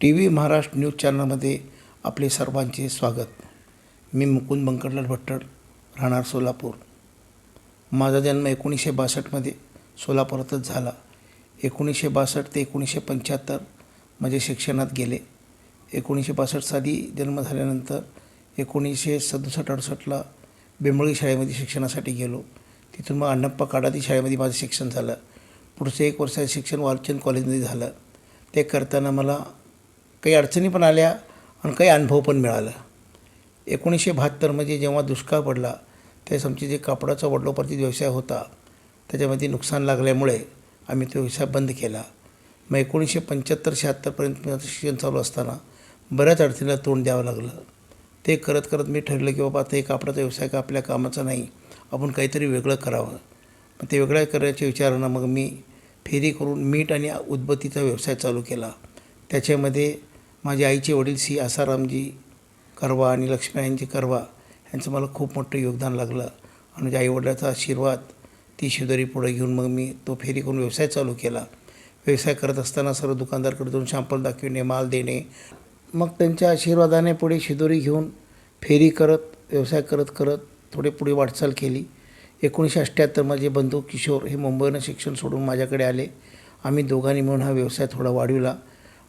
T V Maharashtra news चॅनलमध्ये आपले सर्वांचे स्वागत. मी मुकुंद बंकटलाल भट्टड राहणार सोलापूर. माझा जन्म एकोणीसशे बासष्टमध्ये सोलापुरातच झाला. एकोणीसशे बासष्ट ते एकोणीसशे पंच्याहत्तर माझे शिक्षणात गेले. एकोणीसशे बासष्ट साली जन्म झाल्यानंतर एकोणीसशे सदुसष्ट अडुसष्टला बेंबळी शाळेमध्ये शिक्षणासाठी गेलो. तिथून मग अण्णप्पा काडाती शाळेमध्ये माझं शिक्षण झालं. पुढचं एक वर्षाचं शिक्षण वालचंद कॉलेजमध्ये झालं. ते करताना मला काही अडचणी पण आल्या आणि काही अनुभव पण मिळाला. एकोणीसशे बहात्तरमध्ये जेव्हा दुष्काळ पडला त्यावेळेस आमचे जे कापडाचा वडलोपार्जित व्यवसाय होता त्याच्यामध्ये नुकसान लागल्यामुळे आम्ही तो व्यवसाय बंद केला. मग एकोणीसशे पंच्याहत्तर शहात्तरपर्यंत शिक्षण चालू असताना बऱ्याच अडचणीला तोंड द्यावं लागलं. ते करत करत मी ठरलं की बाबा आता हे कापडाचा व्यवसाय का आपल्या कामाचा नाही आपण काहीतरी वेगळं करावं. मग ते वेगळं करायच्या विचारानं मग मी फेरी करून मीठ आणि उदबत्तीचा व्यवसाय चालू केला. त्याच्यामध्ये माझे आईचे वडील सी आसारामजी करवा आणि लक्ष्मीबाईंजी करवा यांचं मला खूप मोठं योगदान लागलं. आणि माझ्या आईवडिलाचा आशीर्वाद ती शिदोरी पुढे घेऊन मग मी तो फेरी करून व्यवसाय चालू केला. व्यवसाय करत असताना सर्व दुकानदारकडे जाऊन शॅम्पल दाखविणे माल देणे. मग त्यांच्या आशीर्वादाने पुढे शिदोरी घेऊन फेरी करत व्यवसाय करत करत थोडे पुढे वाटचाल केली. एकोणीसशे अठ्ठ्याहत्तर माझे बंधू किशोर हे मुंबईनं शिक्षण सोडून माझ्याकडे आले. आम्ही दोघांनी मिळून हा व्यवसाय थोडा वाढविला.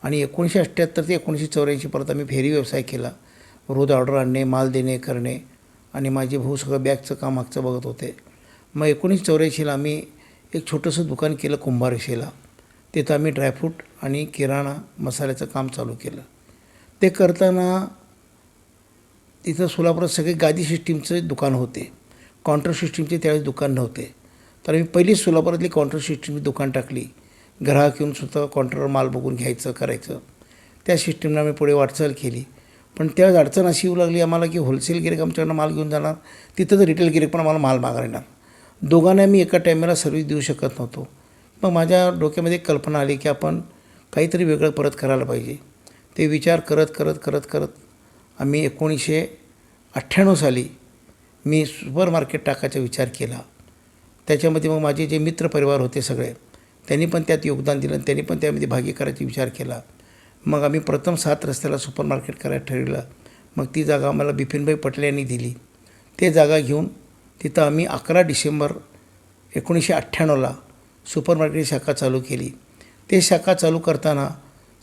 आणि एकोणीसशे अठ्ठ्याहत्तर ते एकोणीसशे चौऱ्याऐंशी परत आम्ही फेरी व्यवसाय केला. रोज ऑर्डर आणणे माल देणे करणे आणि माझे भाऊ सगळं बॅगचं काम मागचं बघत होते. मग एकोणीसशे चौऱ्याऐंशीला आम्ही एक छोटंसं दुकान केलं कुंभारशेला. तिथं आम्ही ड्रायफ्रूट आणि किराणा मसाल्याचं काम चालू केलं. ते करताना तिथं सोलापुरात सगळे गादी सिस्टीमचे दुकान होते. काउंटर सिस्टीमचे त्यावेळेस दुकान नव्हते. तर आम्ही पहिलीच सोलापुरातली काउंटर सिस्टीमची दुकान टाकली. ग्राहक येऊन स्वतः काउंटरवर माल बघून घ्यायचं करायचं. त्या सिस्टीमनं आम्ही पुढे वाटचाल केली. पण त्यावेळेस अडचण अशी येऊ लागली आम्हाला की होलसेल गिरेक आमच्याकडनं माल घेऊन जाणार तिथंच रिटेल गिरेक पण आम्हाला माल मागायला येणार. दोघांना मी एका टायमाला सर्व्हिस देऊ शकत नव्हतो. मग माझ्या डोक्यामध्ये एक कल्पना आली की आपण काहीतरी वेगळं परत करायला पाहिजे. ते विचार करत करत करत करत आम्ही एकोणीसशे अठ्ठ्याण्णव साली मी सुपर मार्केट टाकायचा विचार केला. त्याच्यामध्ये मग माझे जे मित्रपरिवार होते सगळे त्यांनी पण त्यात योगदान दिलं आणि त्यांनी पण त्यामध्ये भागी करायचा विचार केला. मग आम्ही प्रथम सात रस्त्याला सुपर मार्केट करायला ठरवलं. मग ती जागा आम्हाला बिपिनभाई पटेल यांनी दिली. ते जागा घेऊन तिथं आम्ही अकरा डिसेंबर एकोणीसशे अठ्ठ्याण्णवला सुपर मार्केट शाखा चालू केली. ते शाखा चालू करताना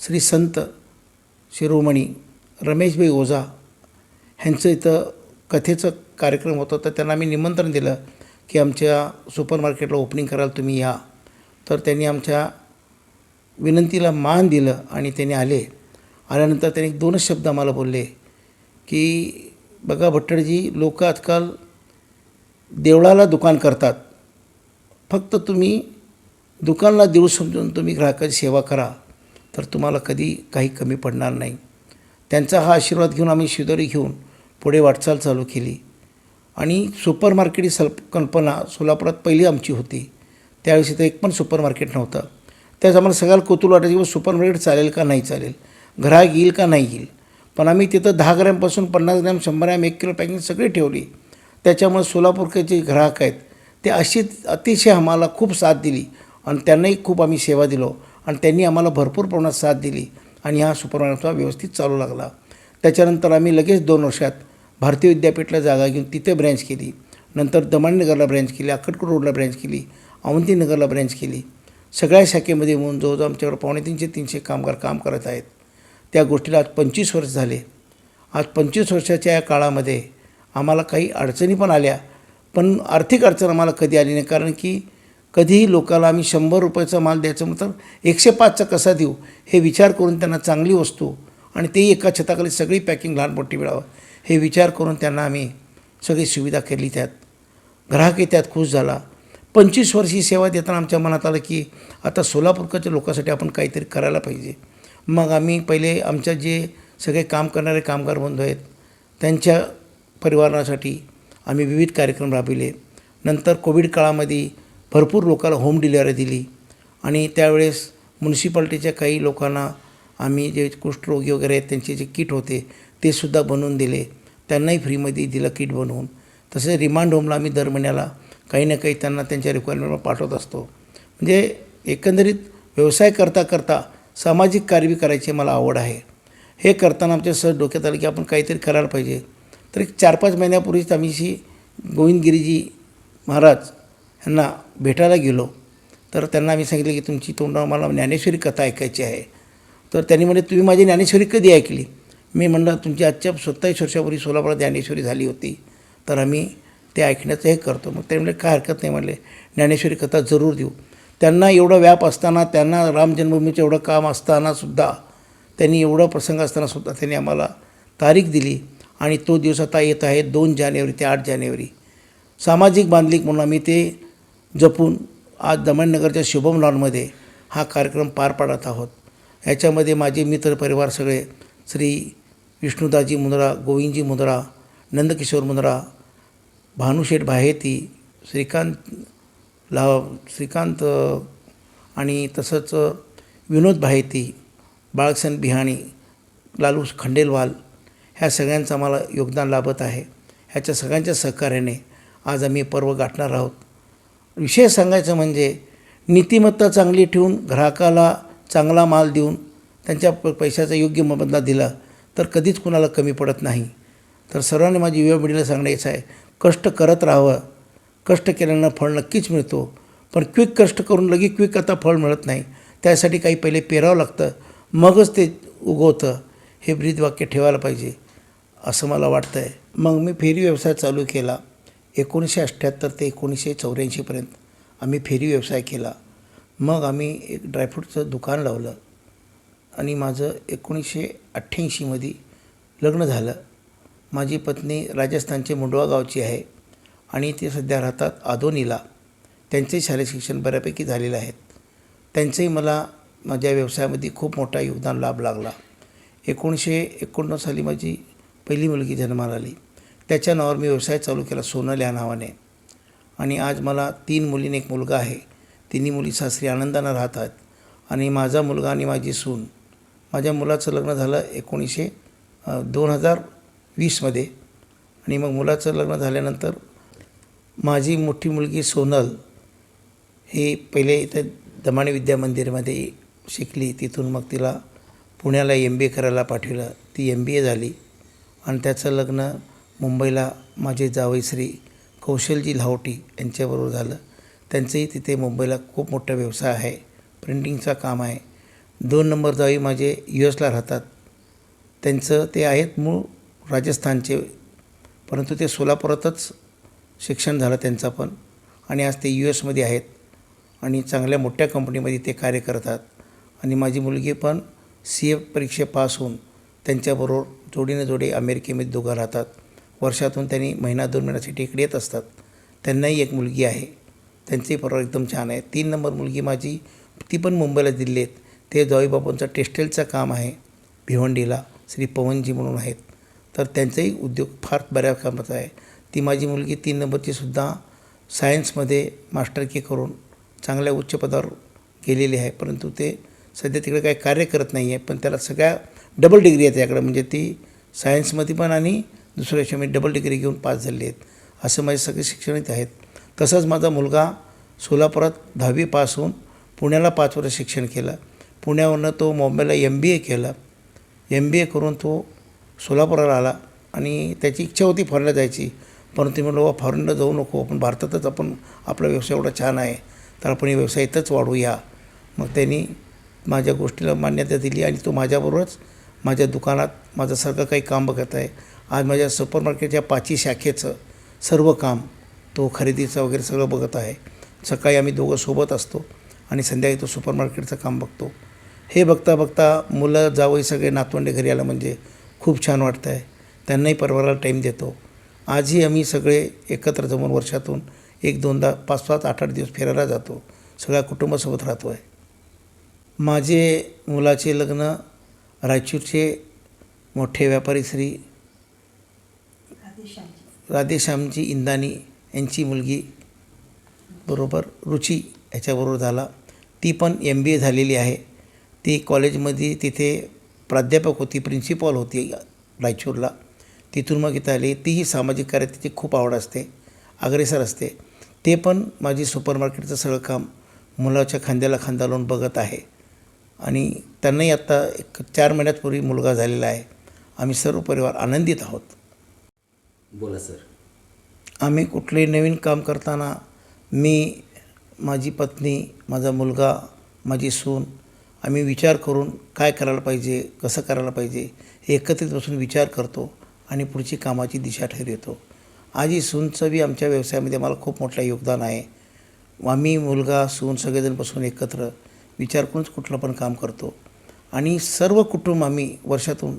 श्री संत शिरोमणी रमेशभाई ओझा ह्यांचं इथं कथेचं कार्यक्रम होतं तर त्यांना आम्ही निमंत्रण दिलं की आमच्या सुपर मार्केटला ओपनिंग करायला तुम्ही या. तर त्यांनी आमच्या विनंतीला मान दिलं आणि त्यांनी आले. आल्यानंतर त्यांनी दोनच शब्द आम्हाला बोलले की बघा भट्टडजी लोक आजकाल देवळाला दुकान करतात. फक्त तुम्ही दुकानला देऊ समजून तुम्ही ग्राहकाची सेवा करा. तर तुम्हाला कधी काही कमी पडणार नाही. त्यांचा हा आशीर्वाद घेऊन आम्ही शिदोरी घेऊन पुढे वाटचाल चालू केली. आणि सुपर मार्केट ही सल कल्पना सोलापुरात पहिली आमची होती. त्यावेळेस इथं एक पण सुपर मार्केट नव्हतं. त्यावेळेस आम्हाला सगळ्याला कुतूल वाटायचं की सुपर मार्केट चालेल का नाही चालेल? ग्राहक येईल का नाही येईल? पण आम्ही तिथं दहा ग्रॅमपासून पन्नास ग्रॅम शंभर ग्रॅम एक किलो पॅकिंग सगळी ठेवली. त्याच्यामुळे सोलापूरचे जे ग्राहक आहेत ते अशी अतिशय आम्हाला खूप साथ दिली आणि त्यांनाही खूप आम्ही सेवा दिलो आणि त्यांनी आम्हाला भरपूर प्रमाणात साथ दिली आणि हा सुपर मार्केटचा व्यवस्थित चालू लागला. त्याच्यानंतर आम्ही लगेच दोन वर्षात भारतीय विद्यापीठला जागा घेऊन तिथे ब्रँच केली. नंतर दमणनगरला ब्रँच केली अक्कटकोट रोडला ब्रँच केली. अवंतीनगरला ब्रँच केली. सगळ्या शाखेमध्ये म्हणून जवळजवळ आमच्याकडे पावणे तीनशे तीनशे कामगार काम करत आहेत. त्या गोष्टीला आज पंचवीस वर्ष झाले. आज पंचवीस वर्षाच्या या काळामध्ये आम्हाला काही अडचणी पण आल्या पण आर्थिक अडचण आम्हाला कधी आली नाही कारण की कधीही लोकाला आम्ही शंभर रुपयाचा माल द्यायचं म्हणतात एकशे पाचचा कसा देऊ हे विचार करून त्यांना चांगली वस्तू आणि तेही एका छताखाली सगळी पॅकिंग लहान मोठी मिळावं हे विचार करून त्यांना आम्ही सगळी सुविधा केली त्यात. ग्राहकही त्यात खुश झाला. पंचवीस वर्षी सेवा देताना आमच्या मनात आलं की आता सोलापूरच्या लोकांसाठी आपण काहीतरी करायला पाहिजे. मग आम्ही पहिले आमच्या जे सगळे काम करणारे कामगार बंधू आहेत त्यांच्या परिवारासाठी आम्ही विविध कार्यक्रम राबविले. नंतर कोविड काळामध्ये भरपूर लोकांना होम डिलिव्हरी दिली आणि त्यावेळेस म्युन्सिपाल्टीच्या काही लोकांना आम्ही जे कुष्ठरोगी वगैरे आहेत त्यांचे जे किट होते ते सुद्धा बनवून दिले. त्यांनाही फ्रीमध्ये दिलं किट बनवून. तसेच रिमांड होमला आम्ही दर महिन्याला काही ना काही त्यांना त्यांच्या रिक्वायरमेंटवर पाठवत असतो. म्हणजे एकंदरीत व्यवसाय करता करता सामाजिक कार्य करायची मला आवड आहे. हे करताना आमच्या सहज डोक्यात आलं की आपण काहीतरी करायला पाहिजे. तर एक चार पाच महिन्यापूर्वीच आम्ही श्री गोविंदगिरीजी महाराज यांना भेटायला गेलो. तर त्यांना आम्ही सांगितलं की तुमची तोंडावर मला ज्ञानेश्वरी कथा ऐकायची आहे. तर त्यांनी म्हणजे तुम्ही माझी ज्ञानेश्वरी कधी ऐकली? मी म्हणलं तुमची आजच्या सत्तावीस वर्षापूर्वी सोलापुरात ज्ञानेश्वरी झाली होती. तर आम्ही ते ऐकण्याचं हे करतो. मग ते म्हणले काय हरकत नाही. म्हणले ज्ञानेश्वरी कथा जरूर देऊ. त्यांना एवढं व्याप असताना त्यांना राम जन्मभूमीचं एवढं काम असतानासुद्धा त्यांनी एवढं प्रसंग असतानासुद्धा त्यांनी आम्हाला तारीख दिली आणि तो दिवस आता येत आहे दोन जानेवारी ते आठ जानेवारी. सामाजिक बांधलिक म्हणून आम्ही ते जपून आज दमणनगरच्या शुभम लॉनमध्ये हा कार्यक्रम पार पाडत आहोत. याच्यामध्ये माझे मित्रपरिवार सगळे श्री विष्णुदाजी मुंद्रा गोविंदजी मुंद्रा नंदकिशोर मुंद्रा भानुशेठ बाहेती श्रीकांत ला श्रीकांत आणि तसंच विनोद बाहेती बाळकसन बिहाणी लालू खंडेलवाल ह्या सगळ्यांचं आम्हाला योगदान लाभत आहे. ह्याच्या सगळ्यांच्या सहकार्याने आज आम्ही पर्व गाठणार आहोत. विशेष सांगायचं म्हणजे नीतिमत्ता चांगली ठेवून ग्राहकाला चांगला माल देऊन त्यांच्या प पैशाचा योग्य मोबदला दिला तर कधीच कुणाला कमी पडत नाही. तर सर्वांनी माझी युवा पिढीला सांगण्याचं आहे. कष्ट करत राहावं. कष्ट केल्यानं फळ नक्कीच मिळतो. पण क्विक कष्ट करून लगेच क्विक आता फळ मिळत नाही. त्यासाठी काही पहिले पेरावं लागतं. मगच ते उगवतं. हे ब्रीदवाक्य ठेवायला पाहिजे असं मला वाटतं आहे मग मी फेरी व्यवसाय चालू केला. एकोणीसशे अठ्ठ्याहत्तर ते एकोणीसशे चौऱ्याऐंशीपर्यंत आम्ही फेरी व्यवसाय केला. मग आम्ही एक ड्रायफ्रूटचं दुकान लावलं. आणि माझं एकोणीसशे अठ्ठ्याऐंशीमध्ये लग्न झालं. माझी पत्नी राजस्थानचे मुंडवा गावची आहे आणि ते सध्या राहतात आदोनीला. त्यांचंही शालेय शिक्षण बऱ्यापैकी झालेलं आहेत. त्यांचंही मला माझ्या व्यवसायामध्ये खूप मोठा योगदान लाभ लागला. एकोणीसशे एकोणनव साली माझी पहिली मुलगी जन्माला आली. त्याच्या नावावर मी व्यवसाय चालू केला सोनल या नावाने. आणि आज मला तीन मुलीने एक मुलगा आहे. तिन्ही मुली सासरी आनंदानं राहतात आणि माझा मुलगा आणि माझी सून. माझ्या मुलाचं लग्न झालं एकोणीसशे दोन हजार वीसमध्ये. आणि मग मुलाचं लग्न झाल्यानंतर माझी मोठी मुलगी सोनल ही पहिले इथं दमाणी विद्या मंदिरमध्ये शिकली. तिथून मग तिला पुण्याला एम बी ए करायला पाठवलं. ती एम बी ए झाली. आणि त्याचं लग्न मुंबईला माझे जावई श्री कौशलजी लाहोटी यांच्याबरोबर झालं. त्यांचंही तिथे मुंबईला खूप मोठा व्यवसाय आहे. प्रिंटिंगचं काम आहे. दोन नंबर जावी माझे यू एसला राहतात. त्यांचं ते आहेत मूळ राजस्थानचे परंतु ते सोलापुरातच शिक्षण झालं त्यांचं पण. आणि आज ते यू एसमध्ये आहेत आणि चांगल्या मोठ्या कंपनीमध्ये ते कार्य करतात आणि माझी मुलगी पण सी ए परीक्षे पास होऊन त्यांच्याबरोबर जोडीने जोडी अमेरिकेमध्ये दोघं राहतात. वर्षातून त्यांनी महिना दोन महिन्यासाठी इकडे येत असतात. त्यांनाही एक मुलगी आहे. त्यांचंही परिवार एकदम छान आहे. तीन नंबर मुलगी माझी ती पण मुंबईला दिल्ली आहेत ते जाऊबापूंचं टेक्स्टाईलचं काम आहे. भिवंडीला श्री पवनजी म्हणून आहेत. तर त्यांचाही उद्योग फार बऱ्या कामाचा आहे. ती माझी मुलगी तीन नंबरची सुद्धा सायन्समध्ये मास्टरकी करून चांगल्या उच्च पदावर गेलेली आहे. परंतु ते सध्या तिकडे काही कार्य करत नाही आहे. पण त्याला सगळ्या डबल डिग्री आहेत त्याकडे म्हणजे ती सायन्समध्ये पण आणि दुसऱ्या मी डबल डिग्री घेऊन पास झाले आहेत. असं माझे सगळे शिक्षणित आहेत. तसंच माझा मुलगा सोलापुरात दहावी पास होऊन पुण्याला पाच वर्ष शिक्षण केलं. पुण्यावरनं तो मुंबईला एम बी ए केलं. एम बी ए करून तो सोलापुराला आला आणि त्याची इच्छा होती फॉरेनला जायची. परंतु म्हणलं बाबा फॉरेनला जाऊ नको. आपण भारतातच आपण आपला व्यवसाय एवढा छान आहे. तर आपण हे व्यवसाय इथंच वाढवूया मग त्यांनी माझ्या गोष्टीला मान्यता दिली आणि तो माझ्याबरोबरच माझ्या दुकानात माझं काही काम बघत आहे. आज माझ्या सुपर मार्केटच्या पाचही शाखेचं सर्व काम तो खरेदीचं वगैरे सगळं बघत आहे. सकाळी आम्ही दोघं सोबत असतो आणि संध्याकाळी तो सुपर मार्केटचं काम बघतो. हे बघता बघता मुलं जावई सगळे नातवंडे घरी आलं म्हणजे खूप छान वाटतं आहे त्यांनाही परिवाराला टाईम देतो. आजही आम्ही सगळे एकत्र जमून वर्षातून एक दोनदा पाच पाच आठ आठ दिवस फिरायला जातो. सगळ्या कुटुंबासोबत राहतो आहे माझे मुलाचे लग्न रायचूरचे मोठे व्यापारी श्री राधेश्यामजी इंदानी यांची मुलगी बरोबर रुची ह्याच्याबरोबर झाला. ती पण एम बी ए झालेली आहे. ती कॉलेजमध्ये तिथे प्राध्यापक होती प्रिन्सिपॉल होती रायचूरला. तिथून मग इथं आली. तीही सामाजिक कार्यात तिची खूप आवड असते. अग्रेसर असते. ते पण माझी सुपर मार्केटचं सगळं काम मुलाच्या खांद्याला खांदा लावून बघत आहे. आणि त्यांनाही आत्ता एक चार महिन्यापूर्वी मुलगा झालेला आहे. आम्ही सर्व परिवार आनंदित आहोत. बोला सर. आम्ही कुठलंही नवीन काम करताना मी माझी पत्नी माझा मुलगा माझी सून आम्ही विचार करून काय करायला पाहिजे कसं करायला पाहिजे हे एकत्रित बसून विचार करतो आणि पुढची कामाची दिशा ठरवतो आज ही सूनचं बी आमच्या व्यवसायामध्ये मला खूप मोठं योगदान आहे. आम्ही मुलगा सून सगळेजण बसून एकत्र विचार करूनच कुठलं पण काम करतो. आणि सर्व कुटुंब आम्ही वर्षातून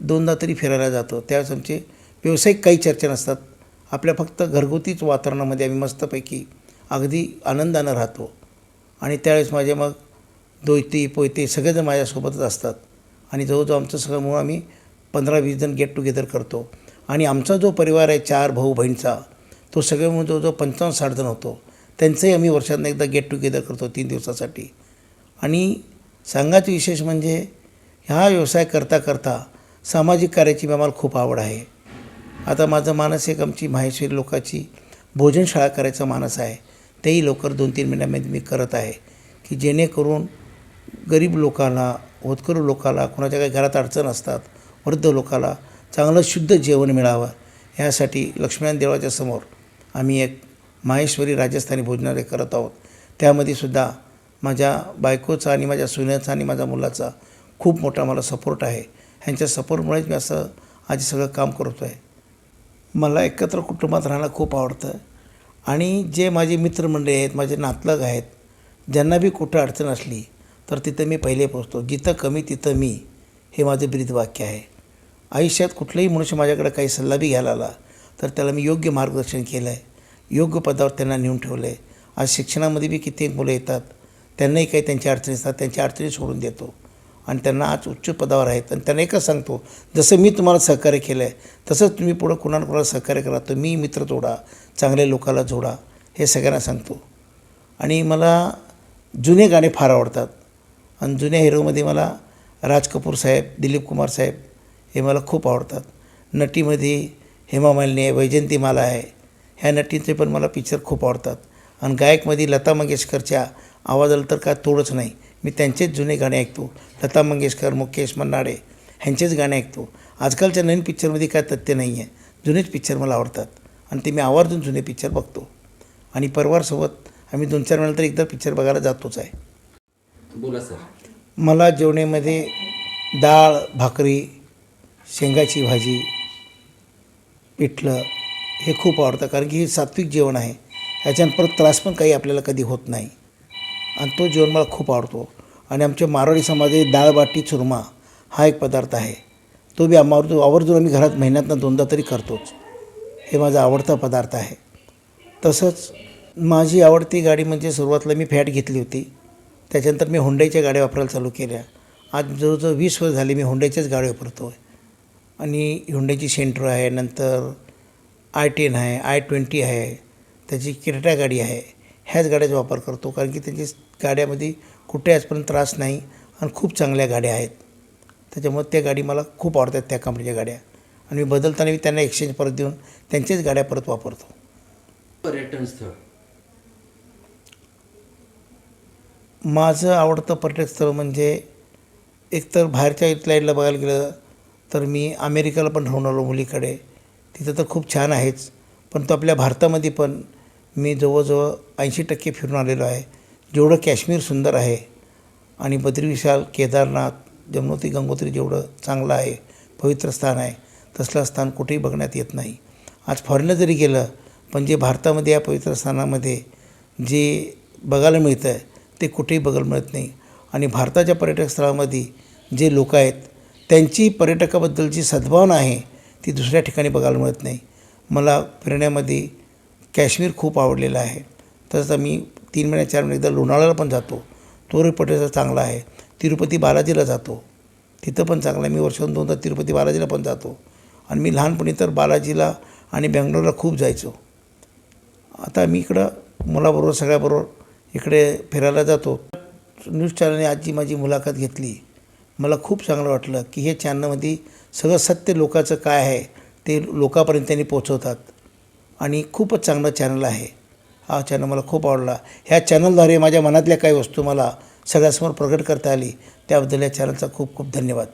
दोनदा तरी फिरायला जातो. त्यावेळेस आमचे व्यावसायिक काही चर्चा नसतात. आपल्या फक्त घरगुतीच वातावरणामध्ये आम्ही मस्तपैकी अगदी आनंदानं राहतो. आणि त्यावेळेस माझे मग दोयते पोयते सगळेजण माझ्यासोबतच असतात. आणि जवळजवळ आमचं सगळं मुळं आम्ही पंधरा वीस जण गेट टुगेदर करतो. आणि आमचा जो परिवार आहे चार भाऊ बहिणीचा तो सगळे म्हणून जवळजवळ पंचावन्न साठ जण होतो. त्यांचंही आम्ही वर्षातनं एकदा गेट टुगेदर करतो तीन दिवसासाठी. आणि सांगायचं विशेष म्हणजे ह्या व्यवसाय करता करता सामाजिक कार्याची आम्हाला खूप आवड आहे. आता माझं मानस एक आमची माहेश्वरी लोकाची भोजनशाळा करायचा मानस आहे. तेही लवकर दोन तीन महिन्यामध्ये मी करत आहे. की जेणेकरून गरीब लोकांना होतकरू लोकाला कोणाच्या काही घरात अडचण असतात वृद्ध लोकाला चांगलं शुद्ध जेवण मिळावं यासाठी लक्ष्मीनारायण देवळाच्या समोर आम्ही एक माहेश्वरी राजस्थानी भोजनालय करत आहोत. त्यामध्ये सुद्धा माझ्या बायकोचा आणि माझ्या सुन्याचा आणि माझ्या मुलाचा खूप मोठा मला सपोर्ट आहे. ह्यांच्या सपोर्टमुळेच मी असं आज सगळं काम करतो आहे मला एकत्र कुटुंबात राहायला खूप आवडतं. आणि जे माझे मित्रमंडळी आहेत माझे नातलग आहेत ज्यांना बी कुठं अडचण असली तर तिथं मी पहिले पोचतो. जिथं कमी तिथं मी. हे माझं ब्रीदवाक्य आहे. आयुष्यात कुठलाही मनुष्य माझ्याकडे काही सल्ला बी घ्यायला आला तर त्याला मी योग्य मार्गदर्शन केलं आहे योग्य पदावर त्यांना नेऊन ठेवलं आहे आज शिक्षणामध्ये बी कित्येक मुलं येतात त्यांनाही काही त्यांच्या अडचणी असतात त्यांच्या अडचणी सोडून देतो. आणि त्यांना आज उच्च पदावर आहेत आणि त्यांना एकच सांगतो जसं मी तुम्हाला सहकार्य केलं आहे तसंच तुम्ही पुढं कुणाला कुणाला सहकार्य करा तुम्ही मित्र जोडा चांगल्या लोकाला जोडा हे सगळ्यांना सांगतो. आणि मला जुने गाणे फार आवडतात. आणि जुन्या हिरोमध्ये मला राज कपूर साहेब दिलीप कुमार साहेब हे मला खूप आवडतात. नटीमध्ये हेमा मालिनी आहे वैजयंतीमाला आहे. ह्या नटींचे पण मला पिक्चर खूप आवडतात. आणि गायकमध्ये लता मंगेशकरच्या आवाजाला तर काय तोडच नाही. मी त्यांचेच जुने गाणे ऐकतो. लता मंगेशकर मुकेश मन्नाडे ह्यांचेच गाणे ऐकतो. आजकालच्या नवीन पिक्चरमध्ये काय तथ्य नाही आहे. जुनेच पिक्चर मला आवडतात. आणि ते मी आवर्जून जुने पिक्चर बघतो. आणि परिवारसोबत आम्ही दोन चार वेळा तर एकदा पिक्चर बघायला जातोच आहे. बोला सर. मला जेवणामध्ये डाळ भाकरी शेंगाची भाजी पिठलं हे खूप आवडतं कारण की हे सात्विक जेवण आहे. ह्याच्यानं परत त्रास पण काही आपल्याला कधी होत नाही. आणि तो जेवण मला खूप आवडतो. आणि आमच्या मारवाडी समाजात डाळबाटी चुरमा हा एक पदार्थ आहे. तो बी आवर्जून आवर्जून आम्ही घरात महिन्यातनं दोनदा तरी करतोच. हे माझा आवडता पदार्थ आहे. तसंच माझी आवडती गाडी म्हणजे सुरुवातीला मी फॅट घेतली होती. त्याच्यानंतर मी हुंडाईच्या गाड्या वापरायला चालू केल्या. आज जवळजवळ वीस वर्ष झाली मी हुंडाईच्याच गाड्या वापरतो आहे आणि हुंड्याची सेंट्रो आहे नंतर आय टेन आहे आय ट्वेंटी आहे त्याची किरटा गाडी आहे. ह्याच गाड्याचा वापर करतो कारण की त्यांची गाड्यामध्ये कुठे आजपर्यंत त्रास नाही आणि खूप चांगल्या गाड्या आहेत. त्याच्यामुळे त्या गाडी मला खूप आवडतात त्या कंपनीच्या गाड्या. आणि मी बदलताना मी त्यांना एक्सचेंज परत देऊन त्यांच्याच गाड्या परत वापरतो. पर्यटन स्थळ. माझं आवडतं पर्यटक स्थळ म्हणजे एकतर बाहेरच्या इथल्या बघायला गेलं तर मी अमेरिकेला पण राहून आलो मुलीकडे. तिथं तर खूप छान आहेच. पण तो आपल्या भारतामध्ये पण मी जवळजवळ ऐंशी टक्के फिरून आलेलो आहे. जेवढं काश्मीर सुंदर आहे आणि बद्रीविशाल केदारनाथ जमुनोत्री गंगोत्री जेवढं चांगलं आहे पवित्र स्थान आहे तसलं स्थान कुठेही बघण्यात येत नाही. आज फॉरेनर जरी गेलं पण जे भारतामध्ये या पवित्र स्थानामध्ये जे बघायला मिळतं आहे ते कुठेही बघायला मिळत नाही. आणि भारताच्या पर्यटक स्थळामध्ये जे लोक आहेत त्यांची पर्यटकाबद्दलची सद्भावना आहे ती दुसऱ्या ठिकाणी बघायला मिळत नाही. मला फिरण्यामध्ये काश्मीर खूप आवडलेलं आहे. तसंच आम्ही तीन महिन्या चार महिने एकदा लोणावळ्याला पण जातो. तो पर्यटक चांगला आहे. तिरुपती बालाजीला जातो. तिथं पण चांगलं आहे. मी वर्षातून दोनदा तिरुपती बालाजीला पण जातो. आणि मी लहानपणी तर बालाजीला आणि बेंगलोरला खूप जायचो. आता मी इकडं मुलाबरोबर सगळ्याबरोबर इकडे फिरायला जातो. न्यूज चॅनलने आजची माझी मुलाखत घेतली. मला खूप चांगलं वाटलं की हे चॅनलमध्ये सगळं सत्य लोकाचं काय आहे ते लोकांपर्यंत त्यांनी पोचवतात आणि खूपच चांगलं चॅनल आहे. हा चॅनल मला खूप आवडला. ह्या चॅनलद्वारे माझ्या मनातल्या काही वस्तू मला सगळ्यासमोर प्रकट करता आली. त्याबद्दल या चॅनलचा खूप खूप धन्यवाद.